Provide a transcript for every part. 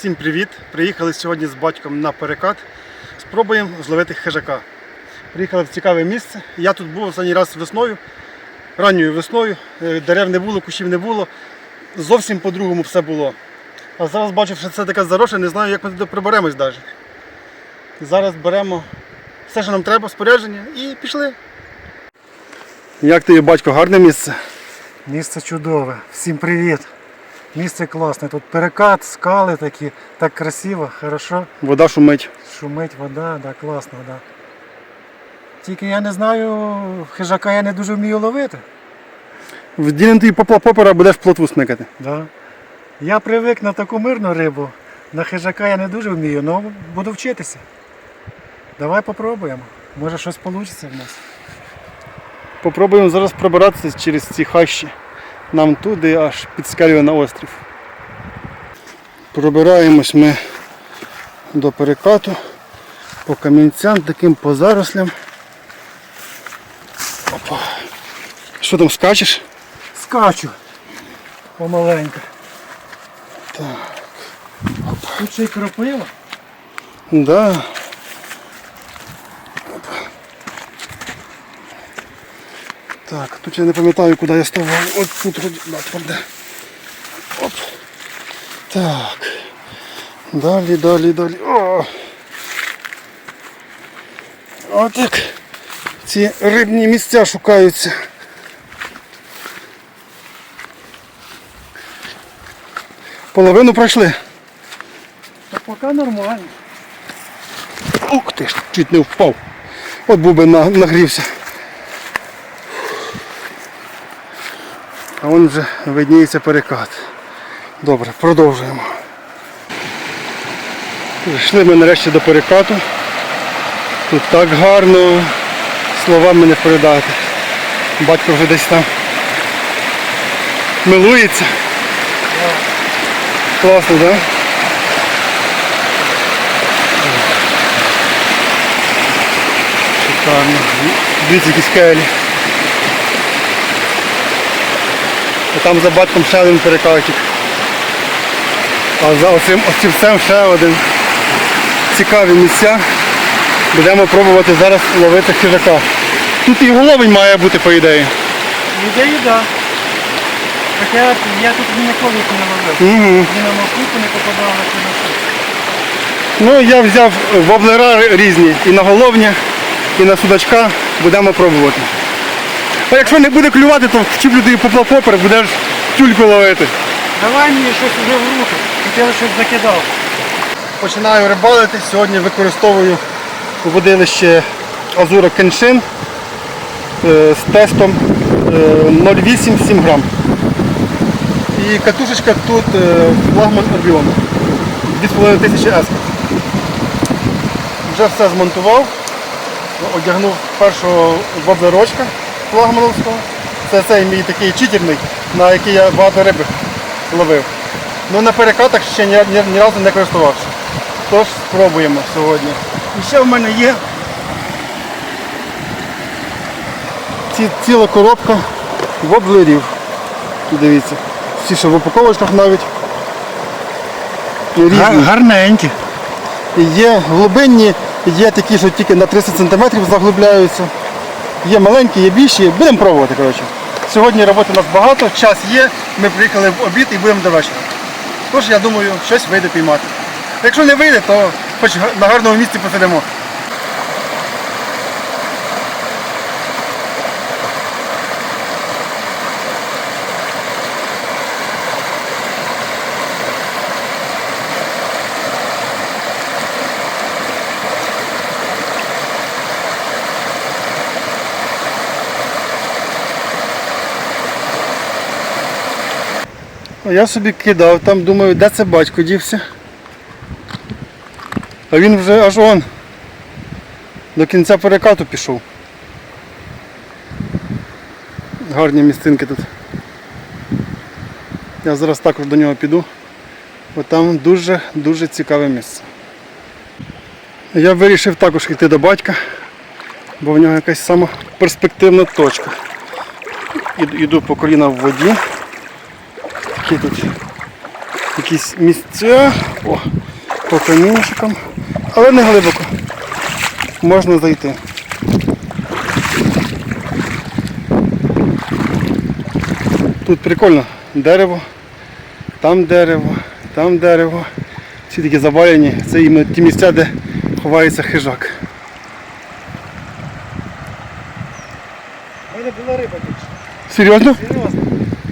Всім привіт! Приїхали сьогодні з батьком на перекат. Спробуємо зловити хижака. Приїхали в цікаве місце. Я тут був останній раз весною, ранньою весною. Е, Дерев не було, кущів не було. Зовсім по-другому все було. А зараз бачу, що це така заросша, не знаю, як ми туди приберемось навіть. Зараз беремо все, що нам треба, спорядження і пішли. Як тобі, батько, гарне місце? Місце чудове. Всім привіт. Місце класне. Тут перекат, скали такі, так красиво, хорошо. Вода шумить. Шумить вода, да, класно, да. Тільки я не знаю, хижака я не дуже вмію ловити. Вдінем попла попера будеш плотву смикати. Да. Я привик на таку мирну рибу. На хижака я не дуже вмію, але буду вчитися. Давай попробуємо. Може щось вийде в нас. Попробуємо зараз пробиратися через ці хащі. Нам туди аж під скелею на острів. Пробираємось ми до перекату по камінцям, таким по зарослям. Опа. Що там скачеш? Скачу. Помаленьку. Так. Тут ще й кропива. Да. Так, тут я не пам'ятаю, куди я ставав. От тут да, тверде. Оп. Так. Далі, далі, далі. О! От як ці рибні місця шукаються. Половину пройшли. Та поки нормально. Ух ти ж, чуть не впав. От був би нагрівся. А вон вже видніється перекат. Добре, продовжуємо. Прийшли ми нарешті до перекату. Тут так гарно, словами не передати. Батько вже десь там милується. Класно, так? Да? Шикарно. Дивіться, які скелі. А там за батьком ще один перекатик. А за оцим острівцем ще один. Цікаві місця. Будемо пробувати зараз ловити хижака. Тут і головень має бути, по ідеї. Ідеї, так. Хоча я тут ніколи їх не ловив. Угу. Ні на макуху не попадав на кіношку. Ну, я взяв воблера різні і на головня, і на судачка. Будемо пробувати. А якщо не буде клювати, то вчіплю тобі поплапопер, будеш тюльку ловити. Давай мені щось вже в руки. Хотів щось закидав. Починаю рибалити. Сьогодні використовую водилище Азура Кеншин е, з тестом е, 0,8-7 грам. І катушечка тут е, флагман Орбіон. 2500 S. Вже все змонтував. Одягнув першого воблерочка флагмановського. Це цей мій такий читерний, на який я багато риби ловив. Ну на перекатах ще ні, ні, ні разу не користувався. Тож спробуємо сьогодні. І ще в мене є ці, ціла коробка воблерів. Дивіться. Всі ще в упаковочках навіть. І різні. Гарненькі. І Є глибинні, є такі, що тільки на 30 см заглибляються. Є маленькі, є більші. Будемо пробувати. коротше. Сьогодні роботи у нас багато, час є. Ми приїхали в обід і будемо до вечора. Тож я думаю, щось вийде піймати. Якщо не вийде, то хоч на гарному місці посидимо. Я собі кидав, там думаю, де це батько дівся. А він вже аж он. До кінця перекату пішов. Гарні місцинки тут. Я зараз також до нього піду. Бо там дуже-дуже цікаве місце. Я вирішив також йти до батька, бо в нього якась сама перспективна точка. Іду по коліна в воді. Такі тут якісь місця. О, по камінчикам. Але не глибоко. Можна зайти. Тут прикольно. Дерево, там дерево, там дерево. Всі такі завалені. Це іменно ті місця, де ховається хижак. У мене була риба більше. Серйозно? Серйозно.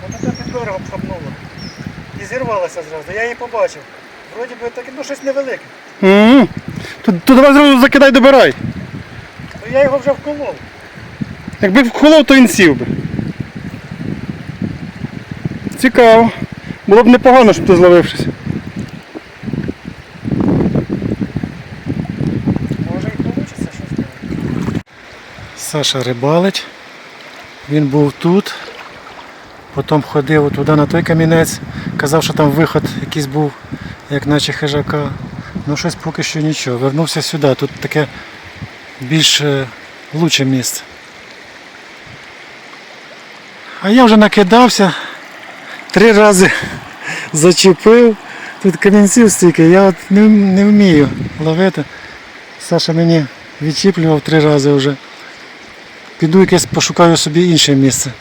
Вона берегом хапнула. І зірвалася зразу. Я її побачив. Вроді би таке, ну щось невелике. Угу. То, то давай зразу закидай добирай. То я його вже вколов. Якби вколов, то він сів би. Цікаво. Було б непогано, щоб ти зловив щось. Може і вийде щось. Саша рибалить. Він був тут. Потім ходив туди на той камінець. Казав, що там виход якийсь був, як наче хижака. Ну щось поки що нічого. Вернувся сюди. Тут таке більш е, лучше місце. А я вже накидався, три рази зачепив. Тут камінців стільки, я от не, не вмію ловити. Саша мені відчіплював три рази вже. Піду якесь пошукаю собі інше місце.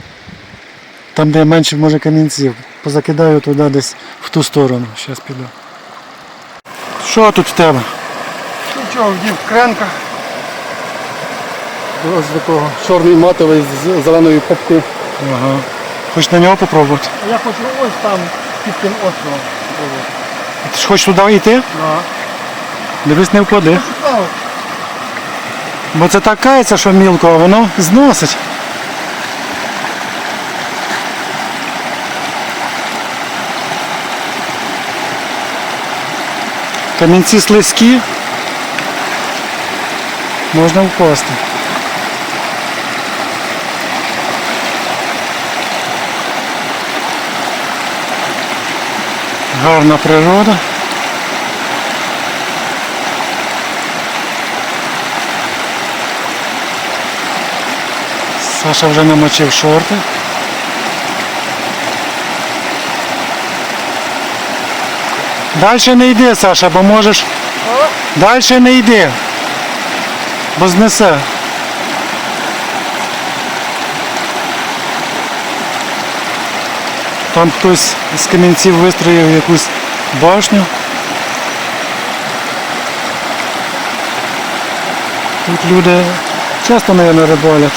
Там, де менше може камінців. Позакидаю туди десь в ту сторону. Зараз піду. Що тут в тебе? Нічого, вдів кренка. Ось такого чорний матовий з зеленою попкою. Ага. Хоч на нього попробувати. Я хочу ось там під тим островом. Ти ж хочеш туди йти? Да. Дивись, не впади. Бо це так кається, що мілко, а воно зносить. Камінці слизькі. Можна впасти. Гарна природа. Саша вже намочив шорти. Дальше не йди, Саша, бо можеш. Дальше не йди. Бо знесе. Там хтось з камінців вистроїв якусь башню. Тут люди часто, мабуть, рибалять.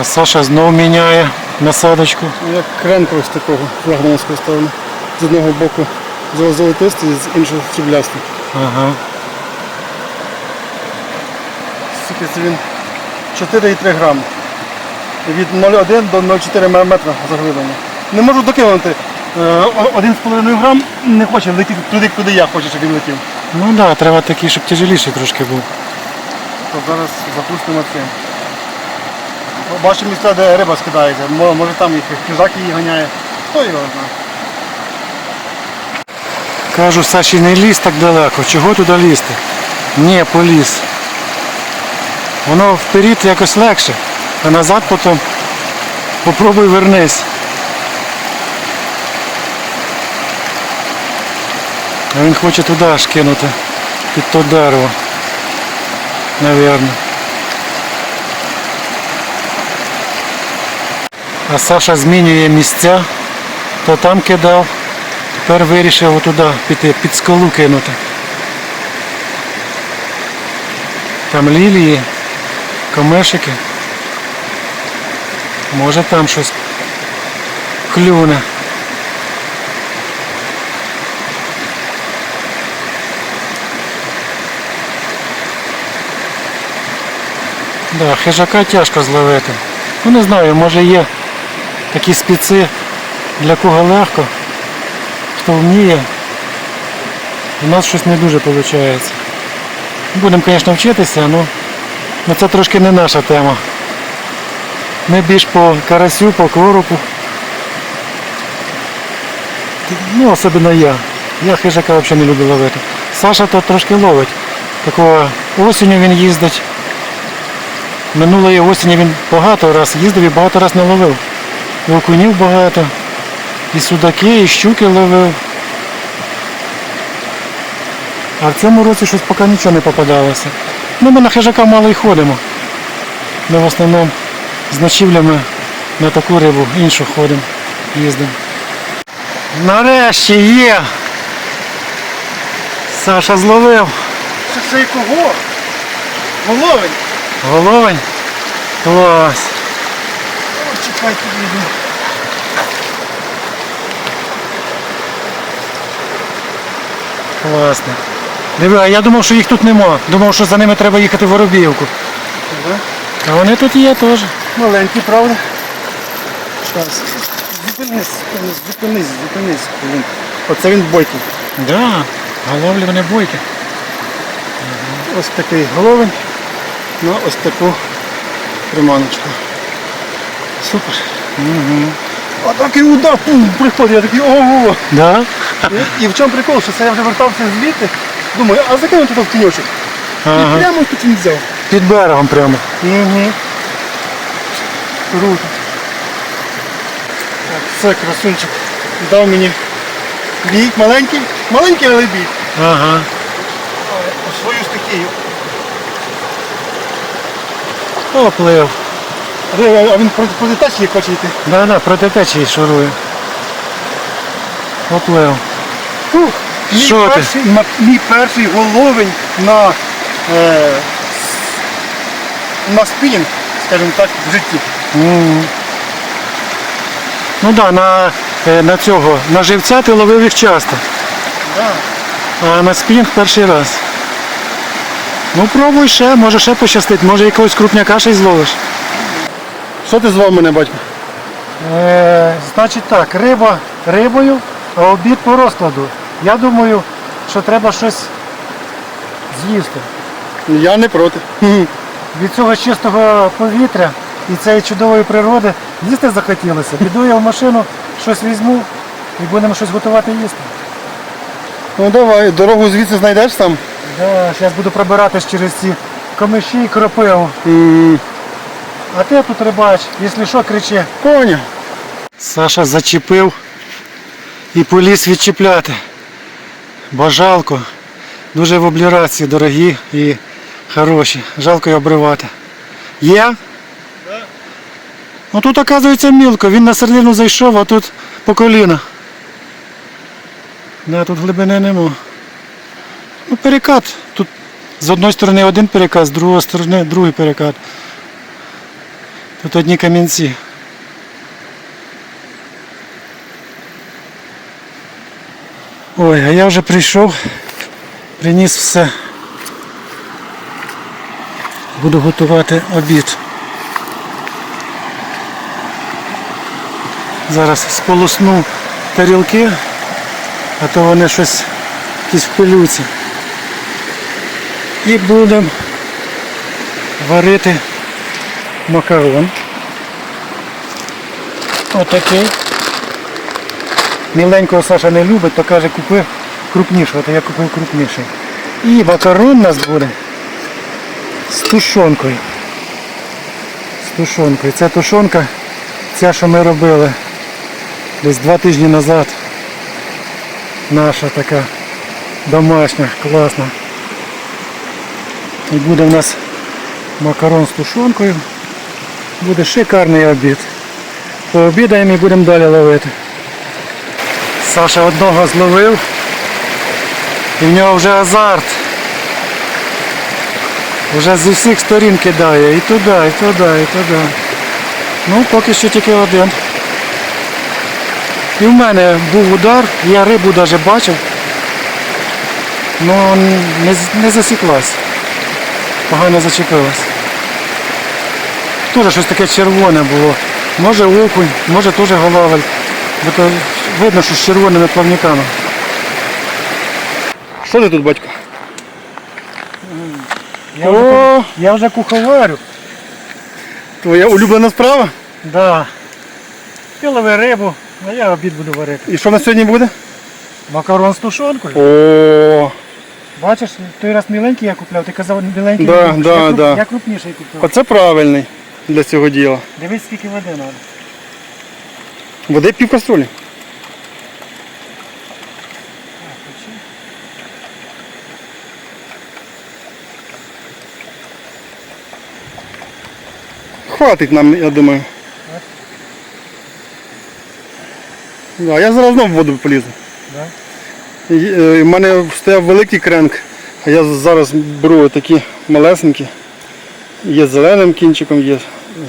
А Саша знов міняє насадочку. Як кренка ось такого флагманського ставлю. З одного боку золотистий, з іншого сріблястий. Ага. Скільки це він 4,3 грами. Від 0,1 до 0,4 метра заглиблення. Не можу докинути. Е, о- 1,5 грам не хоче летіти туди, куди я хочу, щоб він летів. Ну так, да, треба такий, щоб тяжеліший трошки був. То зараз запустимо цим. Бачу місця, де риба скидається. Може там їх хижак її ганяє. Хто його знає. Кажу, Саші, не лізь так далеко. Чого туди лізти? Ні, поліз. Воно вперед якось легше, а назад потім попробуй вернись. А він хоче туди аж кинути, під то дерево. Навірно. А Саша змінює місця, то там кидав, тепер вирішив отуди піти, під скалу кинути. Там лілії, камешики. Може там щось клюне. Да, хижака тяжко зловити. Ну не знаю, може є такі спеці, для кого легко, хто вміє. У нас щось не дуже виходить. Будемо, звісно, вчитися, але ну, це трошки не наша тема. Ми більш по карасю, по коропу. Ну, особливо я. Я хижака взагалі не люблю ловити. Саша то трошки ловить. Такого осінню він їздить. Минулої осені він багато раз їздив і багато раз не ловив. І окунів багато, і судаки, і щуки ловив. А в цьому році щось поки нічого не попадалося. Ну, ми на хижака мало й ходимо. Ми в основному з ночівлями на таку рибу іншу ходимо, їздимо. Нарешті є! Саша зловив. Це це кого? Головень. Головень. Клас. О, чекай. Класно. Диви, а я думав, що їх тут нема. Думав, що за ними треба їхати в Воробіївку. Ага. А вони тут є теж. Маленький, правда? Зараз. Зупинись, зупинись, зупинись, зупинись. Блін. Оце він бойкий. Да, головлі вони бойкі. Ось такий головень на ось таку приманочку. Супер. Угу. А такий удар пум, приходить, я такий ого. Да? І, і в чому прикол, що це я вже вертався звідти. Думаю, а закинути тут в тіньочок. І прямо тут він взяв. Під берегом прямо. Угу. Круто. Так, все, красунчик. Дав мені бій маленький, маленький, але бій. Ага. Свою стихію. Поплив. А він проти, течії хоче йти. Да, да, проти течії шурує. Поплив. Фух, мій, Що ти? перший, ма- мій перший головень на, е, на спінінг, скажімо так, в житті. Мгм. Ну так, да, на, е, на цього, на живця ти ловив їх часто, Да. а на спінг перший раз. Ну пробуй ще, може ще пощастить, може якогось крупняка ще й зловиш. Що ти звав мене, батько? Е, значить так, риба рибою, а обід по розкладу. Я думаю, що треба щось з'їсти. Я не проти. Від цього чистого повітря і цієї чудової природи їсти захотілося. Піду я в машину, щось візьму і будемо щось готувати їсти. Ну давай, дорогу звідси знайдеш сам. Да, зараз буду пробиратись через ці комиші і кропиву. А ти тут рибач, якщо що, кричи. Поняв. Саша зачепив і поліз відчіпляти. Бо жалко. Дуже в облірації дорогі і хороші. Жалко й обривати. Є? Ну тут оказується мілко, він на середину зайшов, а тут по коліна. Да, тут глибини нема. Ну перекат. Тут з одної сторони один перекат, з другої сторони другий перекат. Тут одні камінці. Ой, а я вже прийшов, приніс все. Буду готувати обід. Зараз сполосну тарілки, а то вони щось якісь пилються. І будемо варити макарон. Отакий. Міленького Саша не любить, то каже, купи крупнішого, то я купив крупніший. І макарон у нас буде з тушонкою. З тушонкою. Ця тушонка, ця, що ми робили десь два тижні назад. Наша така домашня, класна. І буде в нас макарон з тушонкою. Буде шикарний обід. Пообідаємо і будемо далі ловити. Саша одного зловив і в нього вже азарт. Вже з усіх сторін кидає і туди, і туди, і туди. Ну, поки що тільки один. І в мене був удар, я рибу навіть бачив, але не, не засіклась. Погано зачепилась. Теж щось таке червоне було. Може окунь, може теж головель. Бо то видно, що з червоними плавниками. Що ти тут, батько? Я вже, я вже куховарю. твоя улюблена справа? Да. Ти лови рибу, а я обід буду варити. І що на сьогодні буде? Макарон з тушонкою. О, Бачиш, той раз міленький я купляв, ти казав міленький. Да, да, я, круп- да. я крупніший купив. Оце правильний для цього діла. Дивись, скільки води треба. Води пів каструлі. Хватить нам, я думаю. Да, я зараз знову в воду полізу. Да? Е, У мене стояв великий кренк, а я зараз беру такі малесенькі. Є з зеленим кінчиком, є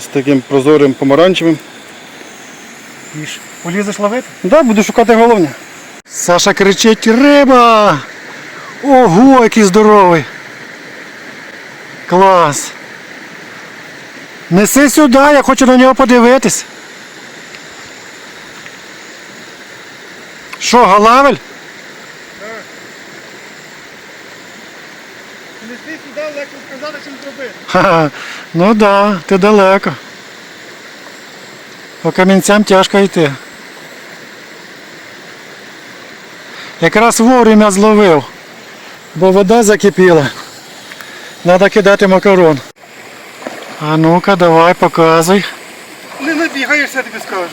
з таким прозорим помаранчевим. І ж полізеш ловити? Да, буду шукати головня. Саша кричить риба! Ого, який здоровий! Клас! Неси сюди, я хочу на нього подивитись. Що, галавель? Нести сюди, легко сказати, чим зробити. Ну да, ти далеко. По камінцям тяжко йти. Якраз вовремя зловив, бо вода закипіла. Треба кидати макарон. А ну-ка, давай, показуй. Не набігаєшся, я тобі скажу.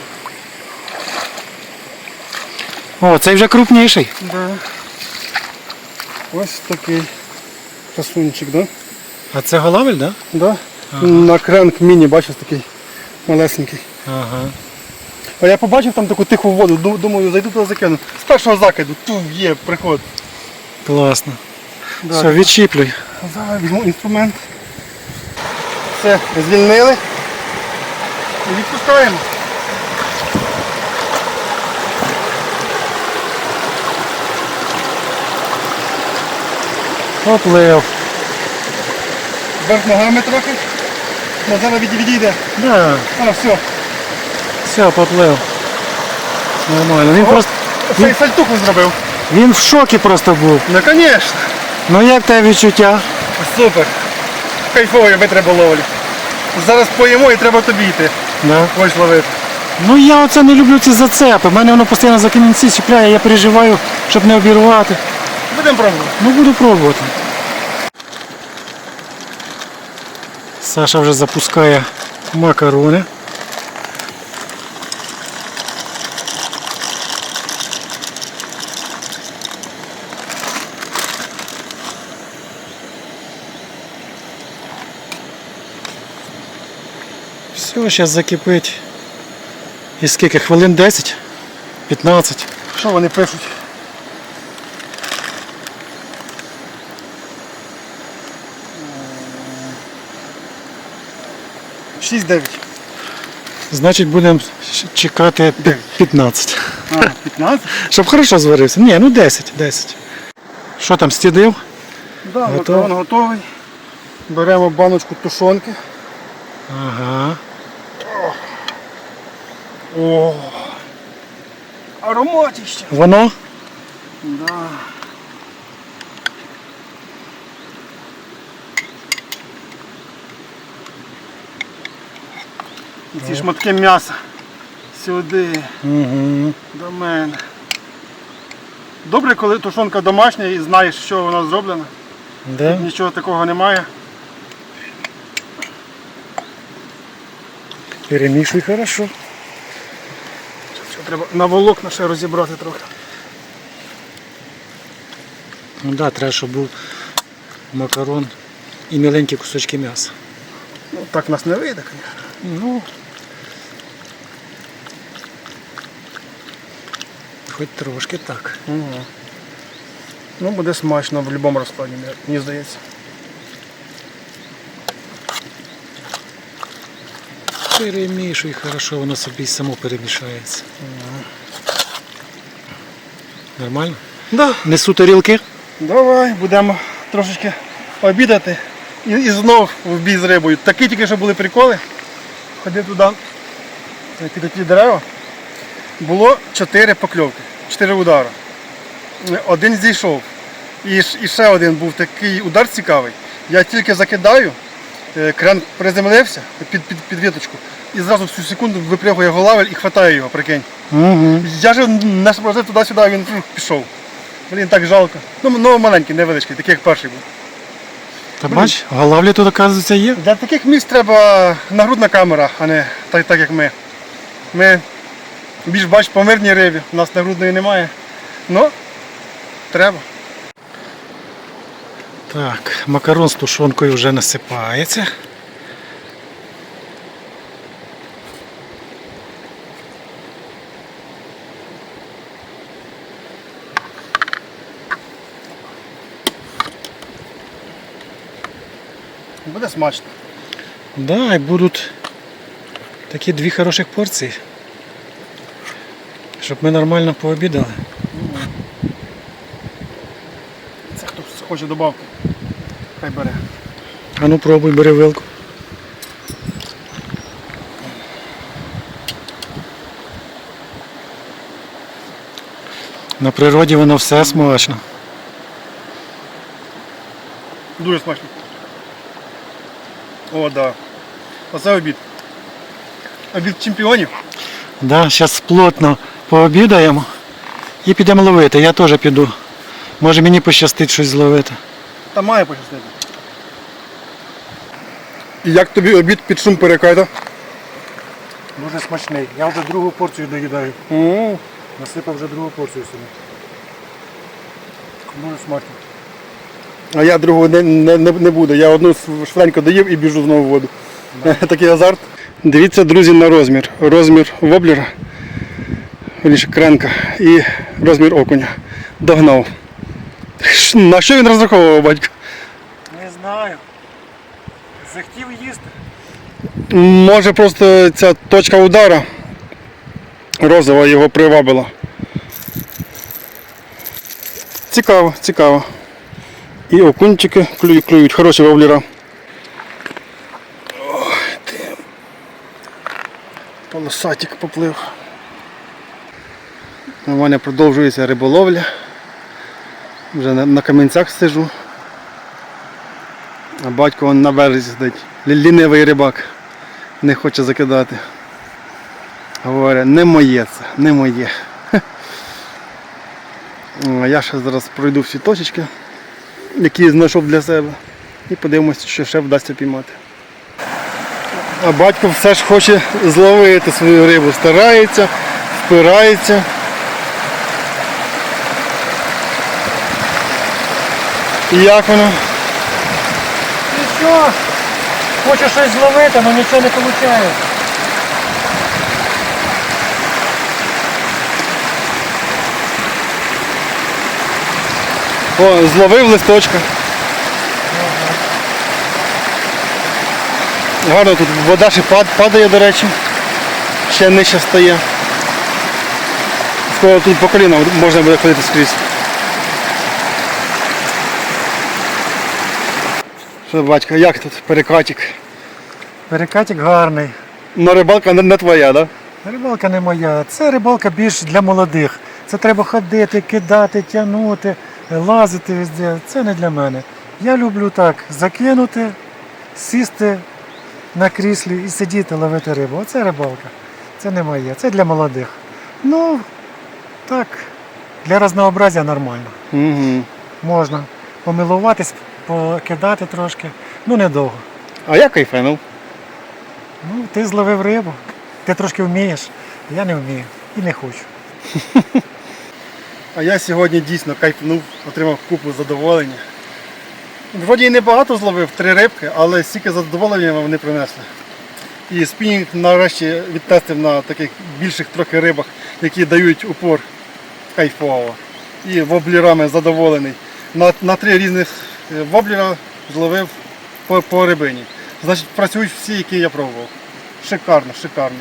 О, цей вже крупніший. Да. Ось такий красунчик, да? А це голавель, так? Да? На кренк міні, бачиш, такий малесенький. Ага. А я побачив там таку тиху воду, думаю, зайду туди закину. З першого закиду, ту є, приход. Класно. Да. Все, відчіплюй. Зараз візьму інструмент. Все, звільнили. І відпускаємо. Поплив. Вверх ногами трохи. Від- відійде. Да, А, все. все, поплив. Нормально. Він просто. Цей сальтуху зробив. Він в шокі просто був. Ну, звісно. Ну як тебе відчуття? Супер. Кайфово, якби треба ловлі. Зараз поїмо і треба тобі йти. Да. Ось ловити. Ну я оце не люблю ці зацепи. У Мене воно постійно за камінці чіпляє, я переживаю, щоб не обірвати. Будемо пробувати. Ну буду пробувати. Саша вже запускає макарони. Все, зараз закипить. І скільки? Хвилин 10? 15. Що вони пишуть? Шість-дев'ять. Значить будемо чекати пі- 15. А, 15? Щоб хорошо зварився. Ні, ну 10, 10. Що там, стідив? Да, макарон готовий. Беремо баночку тушонки. Ага. О, ароматище. Воно? Да. І ці шматки м'яса. Сюди, Угу. до мене. Добре, коли тушонка домашня і знаєш, що вона зроблена. Да? Нічого такого немає. Перемішуй хорошо. Що треба на волокна ще розібрати трохи. Ну да, треба, щоб був макарон і міленькі кусочки м'яса. Ну, так нас не вийде, звісно. Ну. Хоч трошки так. Угу. Ну, буде смачно в будь-якому розкладі, мені здається. Перемішуй хорошо, воно собі само перемішається. Нормально? Да. Несу тарілки. Давай, будемо трошечки обідати і, і знов в бій з рибою. Такі тільки що були приколи. Ходив туди під ті дерева. Було чотири покльовки, чотири удари. Один зійшов. І, і ще один був такий удар цікавий. Я тільки закидаю, е, кран приземлився під, під, під віточку і зразу в цю секунду випрягує голавель і хватає його, прикинь. Угу. Я ж не спросив туди-сюди, він пішов. Блін, так жалко. Ну, ну маленький, невеличкий, такий як перший був. Та бач, голавлі тут, оказується, є. Для таких місць треба нагрудна камера, а не так, так як ми. Ми більш бач по мирній рибі, у нас нагрудної немає. Ну, треба. Так, макарон з тушонкою вже насипається. Буде смачно. Да, і будуть такі дві хороших порції. Щоб ми нормально пообідали. Це хто хоче добавку. Хай бере. А ну пробуй, бери вилку. На природі воно все смачно. Дуже смачно. О, да. Оце обід. Обід чемпіонів. Да, зараз плотно пообідаємо і підемо ловити. Я теж піду. Може мені пощастить щось зловити. Та має пощастити. І як тобі обід під шум перекайда? Дуже смачний. Я вже другу порцію доїдаю. О, Насипав вже другу порцію собі. дуже смачно. А я другого не, не, не, не буду. Я одну швиденько доїв і біжу знову в воду. Такий азарт. Дивіться, друзі, на розмір. Розмір воблера, вірніше, кренка і розмір окуня. Догнав. На що він розраховував, батько? Не знаю. Захотів їсти. Може просто ця точка удара розова його привабила. Цікаво, цікаво. І окунчики клюють, клюють, хороші ти. Полосатик поплив. У мене продовжується риболовля. Вже на, на камінцях сижу. А батько он на березі сидить. Лінивий рибак. Не хоче закидати. Говорить, не моє це, не моє. Я ще зараз пройду всі точечки, які знайшов для себе. І подивимося, що ще вдасться піймати. А батько все ж хоче зловити свою рибу, старається, впирається. І як воно? І що? Хочу щось зловити, але нічого не виходить. О, зловив листочка. Гарно тут вода ще падає, до речі. Ще нижче стає. Скоро тут по коліна можна буде ходити скрізь. Що, батько, як тут перекатик? Перекатик гарний. Ну рибалка не, не твоя, так? Да? Рибалка не моя. Це рибалка більш для молодих. Це треба ходити, кидати, тягнути, лазити везде. Це не для мене. Я люблю так закинути, сісти на кріслі і сидіти, ловити рибу. Оце рибалка. Це не моє, це для молодих. Ну, так, для разнообразя нормально. Угу. Можна помилуватись, покидати трошки. Ну недовго. А я кайфанув. Ну, ти зловив рибу. Ти трошки вмієш, я не вмію і не хочу. А я сьогодні дійсно кайфнув, отримав купу задоволення. Вроді і небагато зловив, три рибки, але стільки задоволення вони принесли. І спінінг нарешті відтестив на таких більших трохи рибах, які дають упор кайфово. І воблерами задоволений. На, на три різних воблера зловив по, по рибині. Значить, працюють всі, які я пробував. Шикарно, шикарно.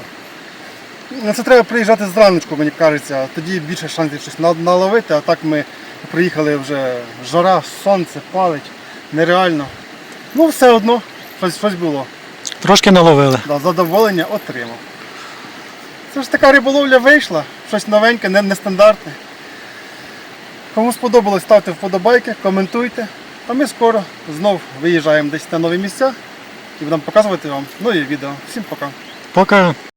Ну, Це треба приїжджати зранку, мені кажеться, тоді більше шансів щось наловити, а так ми приїхали вже жара, сонце палить, нереально. Ну все одно, щось, щось було. Трошки наловили. Да, задоволення отримав. Це ж така риболовля вийшла, щось новеньке, не- нестандартне. Кому сподобалось, ставте вподобайки, коментуйте. А ми скоро знов виїжджаємо десь на нові місця і будемо показувати вам нові відео. Всім пока. Пока.